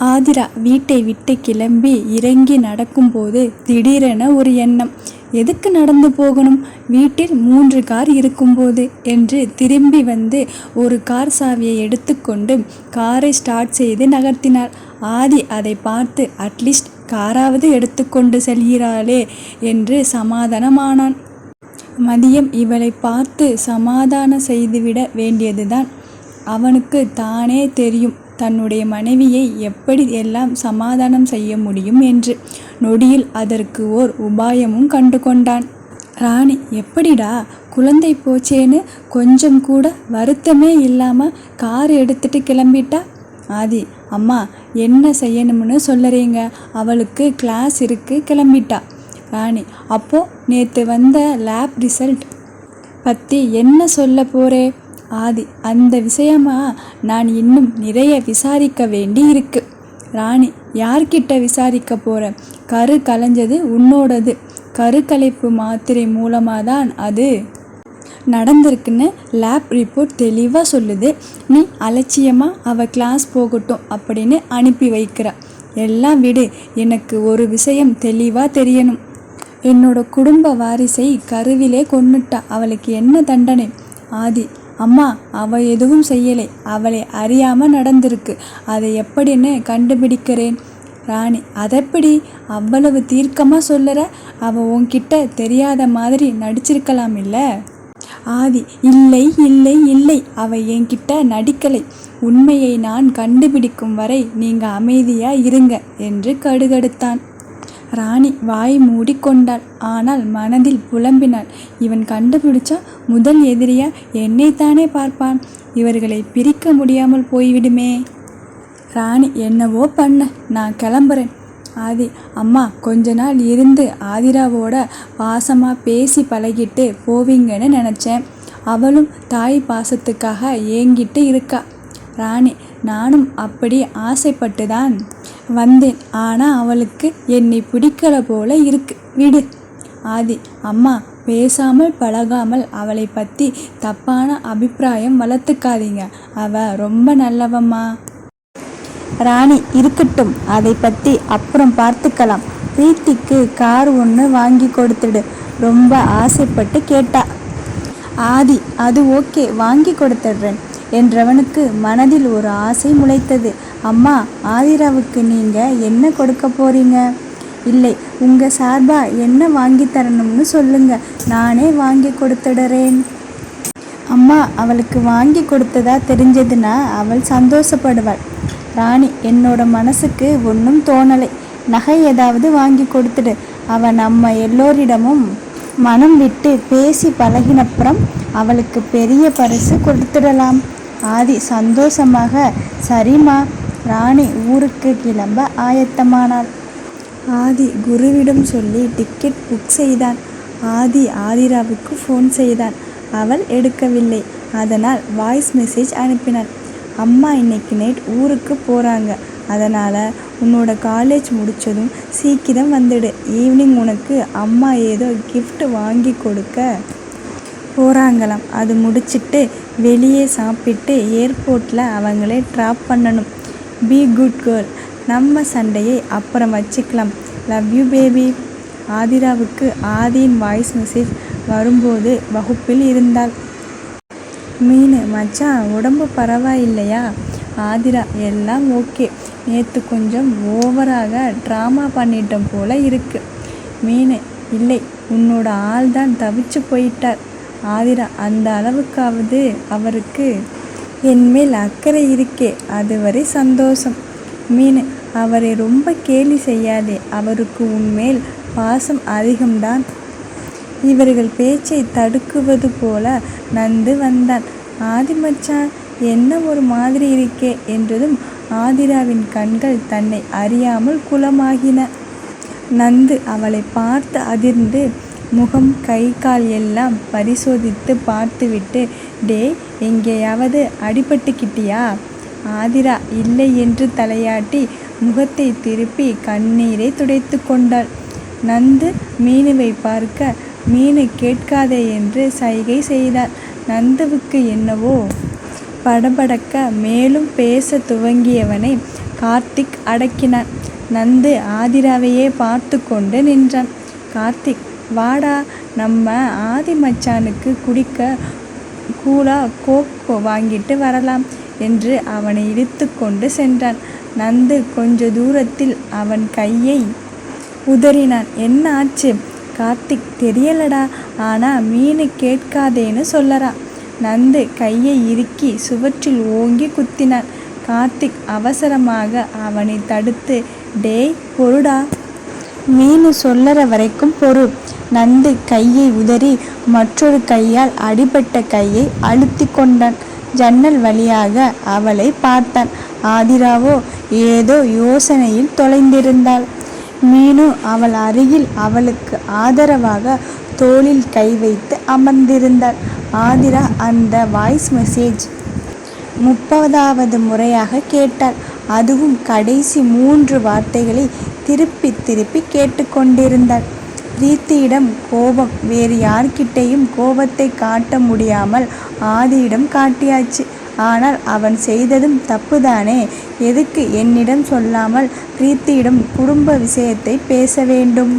ஆதிரா வீட்டை விட்டு கிளம்பி இறங்கி நடக்கும்போது திடீரென ஒரு எண்ணம். எதுக்கு நடந்து போகணும்? வீட்டில் மூன்று கார் இருக்கும்போது என்று திரும்பி வந்து ஒரு கார் சாவியை எடுத்துக்கொண்டு காரை ஸ்டார்ட் செய்து நகர்த்தினார் ஆதி அதை பார்த்து அட்லீஸ்ட் காராவது எடுத்துக்கொண்டு செல்கிறாளே என்று சமாதானமானான். மதியம் இவளை பார்த்து சமாதானம் செய்துவிட வேண்டியதுதான். அவனுக்கு தானே தெரியும். தன்னுடைய மனைவியை எப்படி எல்லாம் சமாதானம் செய்ய முடியும் என்று நொடியில் அதற்கு ஓர் உபாயமும் கண்டு கொண்டான். ராணி எப்படிடா? குழந்தை போச்சேன்னு கொஞ்சம் கூட வருத்தமே இல்லாமல் கார் எடுத்துட்டு கிளம்பிட்டா? ஆதி அம்மா என்ன செய்யணும்னு சொல்லறீங்க? அவளுக்கு கிளாஸ் இருக்கு கிளம்பிட்டா. ராணி அப்போ நேற்று வந்த லேப் ரிசல்ட் பற்றி என்ன சொல்ல போறே? ஆதி. அந்த விஷயமா நான் இன்னும் நிறைய விசாரிக்க வேண்டி இருக்கு ராணி யார்கிட்ட விசாரிக்க போற? கரு கலைஞ்சது உன்னோடது. கரு கலைப்பு மாத்திரை மூலமாக தான் அது. நடந்திருக்குன்னு லேப் ரிப்போர்ட் தெளிவாக சொல்லுது. நீ அலட்சியமாக அவள் கிளாஸ் போகட்டும் அப்படின்னு அனுப்பி வைக்கிற. எல்லாம் விடு எனக்கு ஒரு விஷயம் தெளிவாக தெரியணும். என்னோட குடும்ப வாரிசை கருவிலே கொன்னுட்டா அவளுக்கு என்ன தண்டனை? ஆதி அம்மா அவள் எதுவும் செய்யலை. அவளை அறியாமல் நடந்திருக்கு. அதை எப்படின்னு கண்டுபிடிக்கிறேன்? ராணி அதெப்படி? அவ்வளவு தீர்க்கமாக சொல்லுற? அவள் உன்கிட்ட தெரியாத மாதிரி நடிச்சிருக்கலாம் இல்லை? ஆதி இல்லை இல்லை இல்லை. அவ என்கிட்ட நடிக்கலை. உண்மையை நான் கண்டுபிடிக்கும் வரை நீங்க அமைதியா இருங்க என்று கடுகடுத்தான். ராணி வாய் மூடிக்கொண்டாள். ஆனால் மனதில் புலம்பினாள். இவன் கண்டுபிடிச்சா முதல் எதிரியா என்னைத்தானே பார்ப்பான். இவர்களை பிரிக்க முடியாமல் போய்விடுமே. ராணி என்னவோ பண்ண நான் கிளம்புறேன். ஆதி அம்மா கொஞ்ச நாள் இருந்து ஆதிராவோட பாசமாக பேசி பழகிட்டு போவீங்கன்னு நினச்சேன். அவளும் தாய் பாசத்துக்காக ஏங்கிட்டு இருக்கா. ராணி நானும் அப்படி ஆசைப்பட்டு தான் வந்தேன். ஆனால் அவளுக்கு என்னை பிடிக்கல போல இருக்கு. விடு. ஆதி அம்மா பேசாமல் பழகாமல் அவளை பற்றி தப்பான அபிப்பிராயம் வளர்த்துக்காதீங்க. அவ ரொம்ப நல்லவம்மா. ராணி இருக்கட்டும். அதை பற்றி அப்புறம் பார்த்துக்கலாம். பிரீத்திக்கு கார் ஒன்று வாங்கி கொடுத்துடு. ரொம்ப ஆசைப்பட்டு கேட்டா. ஆதி அது ஓகே. வாங்கி கொடுத்துடுறேன். என்றவனுக்கு மனதில் ஒரு ஆசை முளைத்தது. அம்மா ஆதிராவுக்கு நீங்கள் என்ன கொடுக்க போறீங்க? இல்லை உங்கள் சார்பாக என்ன வாங்கி தரணும்னு சொல்லுங்க. நானே வாங்கி கொடுத்துடுறேன். அம்மா அவளுக்கு வாங்கி கொடுத்ததா தெரிஞ்சதுன்னா அவள் சந்தோஷப்படுவாள். ராணி என்னோட மனசுக்கு ஒன்றும் தோணலை. நகை ஏதாவது வாங்கி கொடுத்துடு. அவள் நம்ம எல்லோரிடமும் மனம் விட்டு பேசி பழகினப்புறம் அவளுக்கு பெரிய பரிசு கொடுத்துடலாம். ஆதி சந்தோஷமாக சரிம்மா ராணி ஊருக்கு கிளம்ப ஆயத்தமானாள். ஆதி குருவிடம் சொல்லி டிக்கெட் புக் செய்தான். ஆதி ஆதிராவுக்கு ஃபோன் செய்தான். அவள் எடுக்கவில்லை. அதனால் வாய்ஸ் மெசேஜ் அனுப்பினாள். அம்மா இன்னைக்கு நைட் ஊருக்கு போகிறாங்க அதனால் உன்னோட காலேஜ் முடித்ததும் சீக்கிரம் வந்துடு. ஈவினிங் உனக்கு அம்மா ஏதோ கிஃப்ட் வாங்கி கொடுக்க. போகிறாங்களாம் அது முடிச்சிட்டு வெளியே சாப்பிட்டு ஏர்போர்ட்டில் அவங்களே ட்ராப் பண்ணணும். பி குட் கேர்ள் நம்ம சண்டையை அப்புறம் வச்சுக்கலாம். லவ் யூ பேபி ஆதிராவுக்கு ஆதியின் வாய்ஸ் மெசேஜ் வரும்போது வகுப்பில் இருந்தாள். மீன் மச்சான் உடம்பு பரவாயில்லையா? ஆதிரா எல்லாம் ஓகே நேற்று கொஞ்சம் ஓவராக ட்ராமா பண்ணிட்டோம் போல இருக்கு. மீன் இல்லை. உன்னோட ஆள் தான் தவிச்சு போயிட்டார். ஆதிரா அந்த அளவுக்காவது அவருக்கு என்மேல் அக்கறை இருக்கே அதுவரை சந்தோஷம். மீன் அவரை ரொம்ப கேலி செய்யாதே அவருக்கு உன்மேல் பாசம் அதிகம்தான். இவர்கள் பேச்சை தடுக்குவது போல நந்து வந்தான். ஆதி மச்சான் என்ன ஒரு மாதிரி இருக்கே? என்றதும் ஆதிராவின் கண்கள் தன்னை அறியாமல் குலமாகின நந்து அவளை பார்த்து அதிர்ந்து முகம் கை கால் எல்லாம் பரிசோதித்து பார்த்துவிட்டு டே எங்கேயாவது அடிபட்டுக்கிட்டியா? ஆதிரா இல்லை என்று தலையாட்டி முகத்தை திருப்பி கண்ணீரை துடைத்து கொண்டாள். நந்து மீனுவை பார்க்க மீனு கேட்காதே என்று சைகை செய்தார் நந்துவுக்கு என்னவோ? படபடக்க மேலும் பேச துவங்கியவனை கார்த்திக் அடக்கினான். நந்து ஆதிராவையே பார்த்து கொண்டு நின்றான். கார்த்திக் வாடா நம்ம ஆதி மச்சானுக்கு குடிக்க கூலா கோக் வாங்கிட்டு வரலாம் என்று அவனை இழுத்து கொண்டு சென்றான். நந்து கொஞ்ச தூரத்தில் அவன் கையை உதறினான். என்ன ஆச்சு? கார்த்திக் தெரியலடா. ஆனா மீன் கேட்காதேன்னு சொல்லறா. நந்து கையை இறுக்கி சுவற்றில் ஓங்கி குத்தினான். கார்த்திக் அவசரமாக அவனை தடுத்து டேய் பொருடா. மீனு சொல்லற வரைக்கும் பொறு. நந்து கையை உதறி மற்றொரு கையால் அடிபட்ட கையை அழுத்தி கொண்டான். ஜன்னல் வழியாக அவளை பார்த்தான். ஆதிராவோ ஏதோ யோசனையில் தொலைந்திருந்தாள் மீனு அவள் அருகில் அவளுக்கு ஆதரவாக தோளில் கை வைத்து அமர்ந்திருந்தாள். ஆதிரா அந்த வாய்ஸ் மெசேஜ் முப்பதாவது முறையாக கேட்டாள். அதுவும் கடைசி மூன்று வார்த்தைகளை திருப்பி திருப்பி கேட்டுக்கொண்டிருந்தாள். பிரீத்தியிடம் கோபம் வேறு யார்கிட்டேயும் கோபத்தை காட்ட முடியாமல் ஆதியிடம் காட்டியாச்சு. ஆனால் அவன் செய்ததும் தப்புதானே? எதுக்கு என்னிடம் சொல்லாமல் பிரீத்தியிடம் குடும்ப விஷயத்தை பேச வேண்டும்?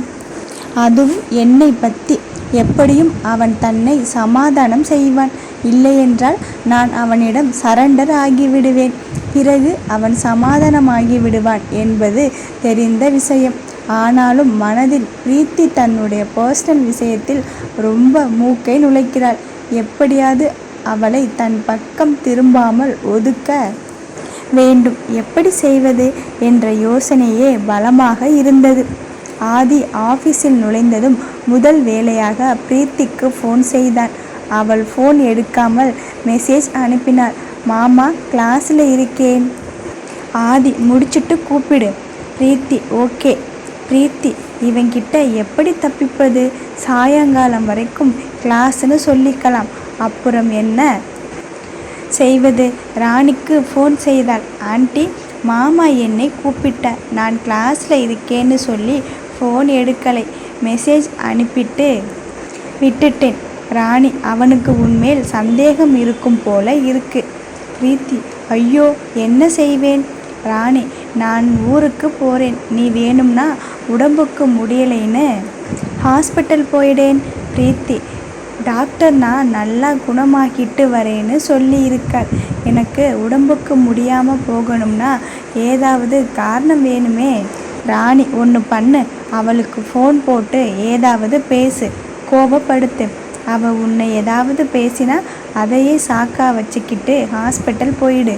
அதுவும் என்னை பற்றி எப்படியும் அவன் தன்னை சமாதானம் செய்வான். இல்லையென்றால் நான் அவனிடம் சரண்டர் ஆகிவிடுவேன். பிறகு அவன் சமாதானமாகி விடுவான் என்பது தெரிந்த விஷயம். ஆனாலும் மனதில் பிரீத்தி தன்னுடைய பர்சனல் விஷயத்தில் ரொம்ப மூக்கை நுழைக்கிறாள். எப்படியாவது அவளை தன் பக்கம் திரும்பாமல் ஒதுக்க வேண்டும். எப்படி செய்வது என்ற யோசனையே பலமாக இருந்தது. ஆதி ஆஃபீஸில் நுழைந்ததும் முதல் வேலையாக பிரீத்திக்கு ஃபோன் செய்தான். அவள் ஃபோன் எடுக்காமல் மெசேஜ் அனுப்பினாள். மாமா கிளாஸில் இருக்கேன். ஆதி முடிச்சிட்டு கூப்பிடு. பிரீத்தி ஓகே பிரீத்தி இவங்கிட்ட எப்படி தப்பிப்பது? சாயங்காலம் வரைக்கும் கிளாஸ்னு சொல்லிக்கலாம். அப்புறம் என்ன செய்வது? ராணிக்கு ஃபோன் செய்தாள். ஆண்டி மாமா என்னை கூப்பிட்ட நான் கிளாஸில் இருக்கேன்னு சொல்லி ஃபோன் எடுக்கலை. மெசேஜ் அனுப்பிட்டு விட்டுட்டேன். ராணி அவனுக்கு உன்மேல் சந்தேகம் இருக்கும் போல இருக்கு. பிரீத்தி ஐயோ என்ன செய்வேன்? ராணி நான் ஊருக்கு போகிறேன் நீ வேணும்னா உடம்புக்கு முடியலைன்னு ஹாஸ்பிட்டல் போயிடேன். பிரீத்தி டாக்டர் நான் நல்லா குணமாக்கிட்டு வரேன்னு சொல்லியிருக்கார் எனக்கு உடம்புக்கு முடியாமல் போகணும்னா ஏதாவது காரணம் வேணுமே. ராணி ஒன்று பண்ணு. அவளுக்கு ஃபோன் போட்டு ஏதாவது பேசு. கோபப்படுத்து. அவள் உன்னை ஏதாவது பேசினா அதையே சாக்கா வச்சுக்கிட்டு ஹாஸ்பிட்டல் போயிடு.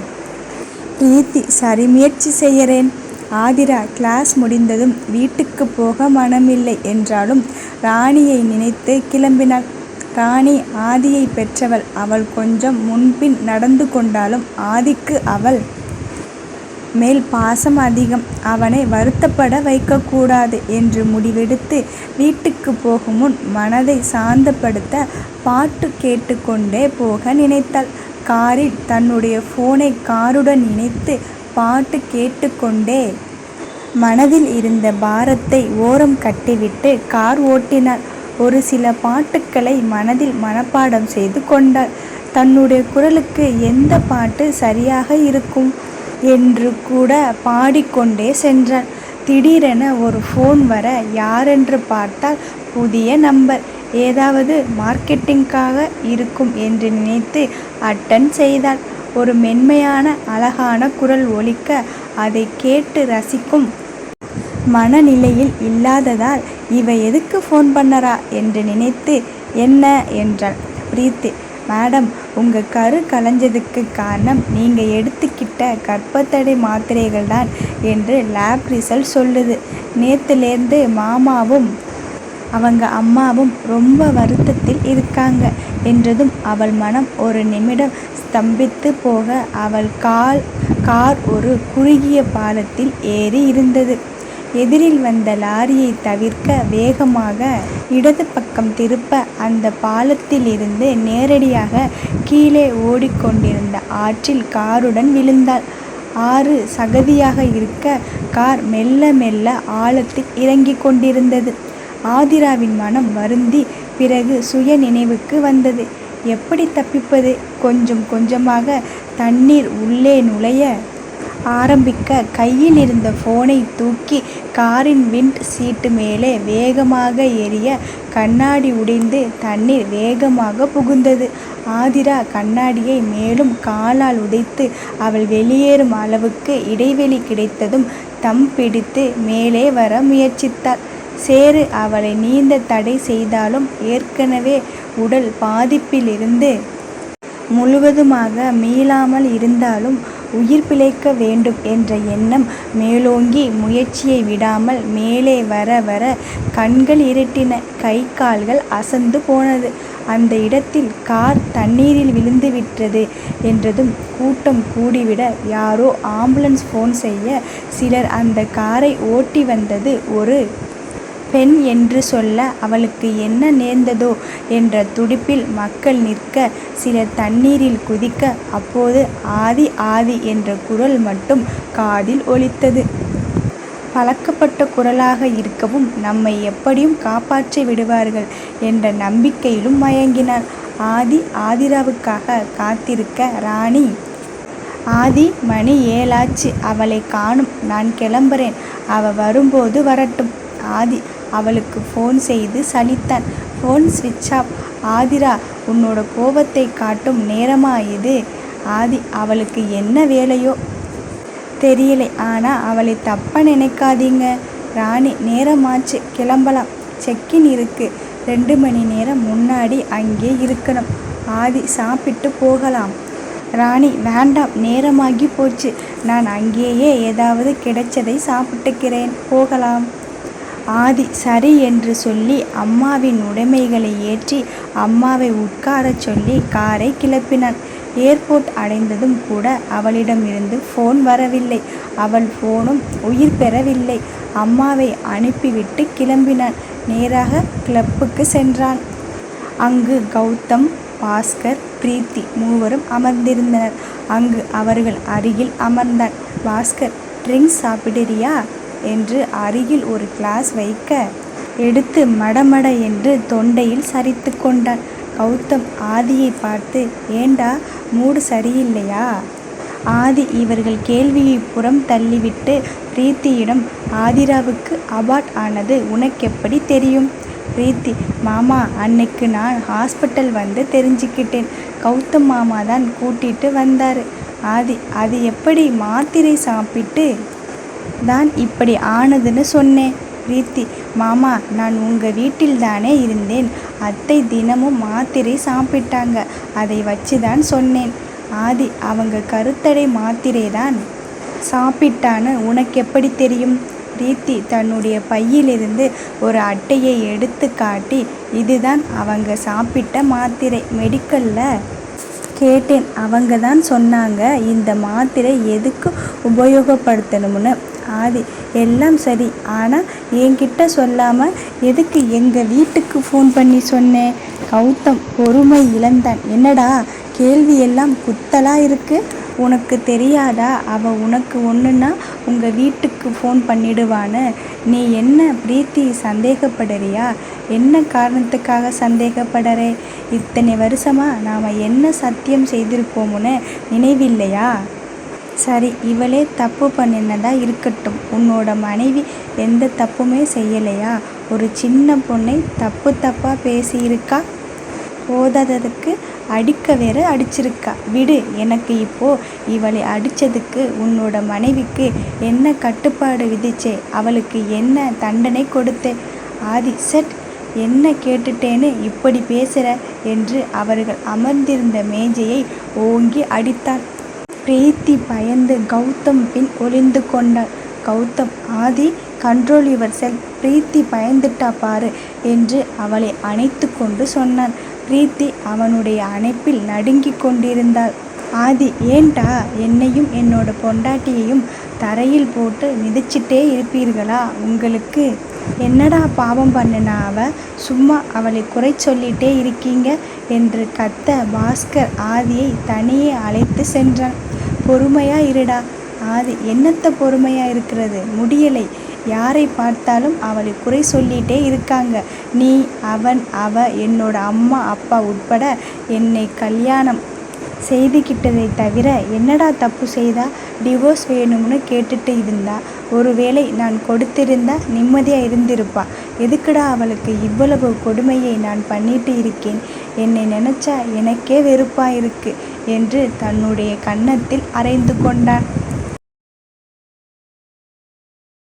பிரீத்தி சரி முயற்சி செய்கிறேன் ஆதிரா கிளாஸ் முடிந்ததும் வீட்டுக்கு போக மனமில்லை என்றாலும் ராணியை நினைத்து கிளம்பினாள். ராணி ஆதியை பெற்றவள். அவள் கொஞ்சம் முன்பின் நடந்து கொண்டாலும் ஆதிக்கு அவள் மேல் பாசம் அதிகம். அவனை வருத்தப்பட வைக்கக்கூடாது என்று முடிவெடுத்து வீட்டுக்கு போகும் முன் மனதை சாந்தப்படுத்த பாட்டு கேட்டுக்கொண்டே போக நினைத்தாள். காரில் தன்னுடைய ஃபோனை காருடன் இணைத்து பாட்டு கேட்டுக்கொண்டே மனதில் இருந்த பாரத்தை ஓரம் கட்டிவிட்டு கார் ஓட்டினாள். ஒரு சில பாட்டுக்களை மனதில் மனப்பாடம் செய்து கொண்டாள். தன்னுடைய குரலுக்கு எந்த பாட்டு சரியாக இருக்கும்? என்று கூட பாடிக்கொண்டே சென்றாள் திடீரென ஒரு ஃபோன் வர யாரென்று பார்த்தால் புதிய நம்பர் ஏதாவது மார்க்கெட்டிங்காக இருக்கும் என்று நினைத்து அட்டன் செய்தாள். ஒரு மென்மையான அழகான குரல் ஒலிக்க அதை கேட்டு ரசிக்கும் மனநிலையில் இல்லாததால் இவ எதுக்கு ஃபோன் பண்ணறா? என்று நினைத்து என்ன? என்றாள். பிரீத்தி மேடம் உங்கள் கரு கலைஞ்சதுக்கு காரணம் நீங்கள் எடுத்துக்கிட்ட கர்ப்பத்தடை மாத்திரைகள் தான் என்று லேப் ரிசல்ட் சொல்லுது. நேற்றுலேருந்து மாமாவும் அவங்க அம்மாவும் ரொம்ப வருத்தத்தில் இருக்காங்க என்றதும் அவள் மனம் ஒரு நிமிடம் ஸ்தம்பித்து போக அவள் கால் கார் ஒரு குறுகிய பாலத்தில் ஏறி இருந்தது. எதிரில் வந்த லாரியை தவிர்க்க வேகமாக இடது பக்கம் திருப்ப அந்த பாலத்தில் இருந்து நேரடியாக கீழே ஓடிக்கொண்டிருந்த ஆற்றில் காருடன் விழுந்தாள். ஆறு சகதியாக இருக்க கார் மெல்ல மெல்ல ஆழத்தில் இறங்கிக் கொண்டிருந்தது. ஆதிராவின் மனம் வருந்தி பிறகு சுய நினைவுக்கு வந்தது. எப்படி தப்பிப்பது? கொஞ்சம் கொஞ்சமாக தண்ணீர் உள்ளே நுழைய ஆரம்பிக்க கையில் இருந்த ஃபோனை தூக்கி காரின் விண்ட் சீட்டு மேலே வேகமாக எரிய கண்ணாடி உடைந்து தண்ணீர் வேகமாக புகுந்தது. ஆதிரா கண்ணாடியை மேலும் காலால் உதைத்து அவள் வெளியேறும் அளவுக்கு இடைவெளி கிடைத்ததும் தம் பிடித்து மேலே வர முயற்சித்தாள். சேறு அவளை நீந்த தடை செய்தாலும் ஏற்கனவே உடல் பாதிப்பிலிருந்து முழுவதுமாக மீளாமல் இருந்தாலும் உயிர் பிழைக்க வேண்டும் என்ற எண்ணம் மேலோங்கி முயற்சியை விடாமல் மேலே வர வர கண்கள் இருட்டின கை கால்கள் அசந்து போனது. அந்த இடத்தில் கார் தண்ணீரில் விழுந்து விட்டது என்றதும் கூட்டம் கூடிவிட யாரோ ஆம்புலன்ஸ் ஃபோன் செய்ய சிலர் அந்த காரை ஓட்டி வந்தது ஒரு பெண் என்று சொல்ல அவளுக்கு என்ன நேர்ந்ததோ என்ற துடிப்பில் மக்கள் நிற்க சிலர் தண்ணீரில் குதிக்க அப்போது ஆதி ஆதி என்ற குரல் மட்டும் காதில் ஒலித்தது. பழக்கப்பட்ட குரலாக இருக்கவும் நம்மை எப்படியும் காப்பாற்றி விடுவார்கள் என்ற நம்பிக்கையிலும் மயங்கினார் ஆதி ஆதிராவுக்காக காத்திருக்க ராணி ஆதி மணி ஏழாச்சு அவளை காணும் நான் கிளம்புறேன் அவ வரும்போது வரட்டும். ஆதி அவளுக்கு ஃபோன் செய்து சலித்தான். ஃபோன் ஸ்விட்ச் ஆஃப் ஆதிரா உன்னோட கோபத்தை காட்டும் நேரமா இது? ஆதி அவளுக்கு என்ன வேலையோ தெரியலை ஆனால் அவளை தப்பாக நினைக்காதீங்க. ராணி நேரமாச்சு கிளம்பலாம். செக்கின் இருக்கு. ரெண்டு மணி நேரம் முன்னாடி அங்கே இருக்கணும். ஆதி சாப்பிட்டு போகலாம். ராணி வேண்டாம் நேரமாகி போச்சு. நான் அங்கேயே ஏதாவது கிடைச்சதை சாப்பிட்டுக்கிறேன் போகலாம். ஆதி சரி என்று சொல்லி அம்மாவின் உடைமைகளை ஏற்றி அம்மாவை உட்காரச் சொல்லி காரை கிளப்பினான். ஏர்போர்ட் அடைந்ததும் கூட அவளிடமிருந்து ஃபோன் வரவில்லை. அவள் ஃபோனும் உயிர் பெறவில்லை. அம்மாவை அனுப்பிவிட்டு கிளம்பினான். நேராக கிளப்புக்கு சென்றான். அங்கு கௌதம் பாஸ்கர் பிரீத்தி மூவரும் அமர்ந்திருந்தனர். அங்கு அவர்கள் அருகில் அமர்ந்தான். பாஸ்கர் ட்ரிங்க்ஸ் சாப்பிடுறியா? என்று அருகில் ஒரு கிளாஸ் வைக்க எடுத்து மடமட என்று தொண்டையில் சரித்து கொண்டான். கௌதம் ஆதியை பார்த்து ஏண்டா மூடு சரியில்லையா? ஆதி இவர்கள் கேள்வியை புறம் தள்ளிவிட்டு பிரீத்தியிடம் ஆதிராவுக்கு அபார்ட் ஆனது உனக்கெப்படி தெரியும்? பிரீத்தி மாமா அன்னைக்கு நான் ஹாஸ்பிட்டல் வந்து தெரிஞ்சுக்கிட்டேன். கௌதம் மாமா தான் கூட்டிட்டு வந்தார் ஆதி அது எப்படி மாத்திரை சாப்பிட்டு தான் இப்படி ஆனதுன்னு சொன்னேன். பிரீத்தி மாமா நான் உங்க வீட்டில்தானே இருந்தேன். அத்தை தினமும் மாத்திரை சாப்பிட்டாங்க. அதை வச்சுதான் சொன்னேன். ஆதி அவங்க கருத்தடை மாத்திரை தான் சாப்பிட்டான்னு உனக்கு எப்படி தெரியும்? ரீத்தி தன்னுடைய பையிலிருந்து ஒரு அட்டையை எடுத்து காட்டி இதுதான் அவங்க சாப்பிட்ட மாத்திரை மெடிக்கலில் கேட்டேன் அவங்க தான் சொன்னாங்க இந்த மாத்திரை எதுக்கு உபயோகப்படுத்தணும்னு. ஆதி எல்லாம் சரி ஆனால் என்கிட்ட சொல்லாமல் எதுக்கு எங்கள் வீட்டுக்கு ஃபோன் பண்ணி சொன்னேன் கௌதம் பொறுமை இழந்தான். என்னடா கேள்வியெல்லாம் குத்தலாக இருக்கு? உனக்கு தெரியாதா அவள் உனக்கு ஒன்றுன்னா உங்கள் வீட்டுக்கு ஃபோன் பண்ணிடுவான்னு? நீ என்ன பிரீத்தி சந்தேகப்படுறியா? என்ன காரணத்துக்காக சந்தேகப்படறே? இத்தனை வருஷமா நாம் என்ன சத்தியம் செய்திருப்போம்னு நினைவில்லையா? சரி இவளே தப்பு பண்ணினதா இருக்கட்டும். உன்னோட மனைவி எந்த தப்புமே செய்யலையா? ஒரு சின்ன பொண்ணை தப்பு தப்பாக பேசியிருக்கா? போதாததுக்கு அடிக்க வேற அடிச்சிருக்கா. விடு எனக்கு இப்போ இவளை அடித்ததுக்கு உன்னோட மனைவிக்கு என்ன கட்டுப்பாடு விதிச்சே? அவளுக்கு என்ன தண்டனை கொடுத்தே? ஆதி செட் என்ன கேட்டுட்டேன்னு இப்படி பேசுற? என்று அவர்கள் அமர்ந்திருந்த மேஜையை ஓங்கி அடித்தான். பிரீத்தி பயந்து கௌதம் பின் ஒளிந்து கொண்டாள். Gautham Aadhi control your cell Preethi பயந்துட்டா பாரு என்று அவளை அணைத்து கொண்டு சொன்னான். பிரீத்தி அவனுடைய அணைப்பில் நடுங்கிக் கொண்டிருந்தாள். ஆதி ஏண்டா என்னையும் என்னோட பொண்டாட்டியையும் தரையில் போட்டு மிதிச்சிட்டே இருப்பீர்களா? உங்களுக்கு என்னடா பாவம் பண்ணுனா அவ? சும்மா அவளை குறை சொல்லிட்டே இருக்கீங்க என்று கத்த பாஸ்கர் ஆதியை தனியே அழைத்து சென்றான். பொறுமையாக இருடா. ஆதி என்னத்த பொறுமையாக இருக்கிறது? முடியலை. யாரை பார்த்தாலும் அவளை குறை சொல்லிட்டே இருக்காங்க. நீ அவன் அவ என்னோட அம்மா அப்பா உட்பட என்னை கல்யாணம் செய்துக்கிட்டதை தவிர என்னடா தப்பு செய்தா? டிவோர்ஸ் வேணும்னு கேட்டுட்டு இருந்தா. ஒருவேளை நான் கொடுத்திருந்தா நிம்மதியாக இருந்திருப்பா. எதுக்குடா அவளுக்கு இவ்வளவு கொடுமையை நான் பண்ணிட்டு இருக்கேன்? என்னை நினச்சா எனக்கே வெறுப்பாக இருக்கு என்று தன்னுடைய கன்னத்தில் அறைந்து கொண்டான்.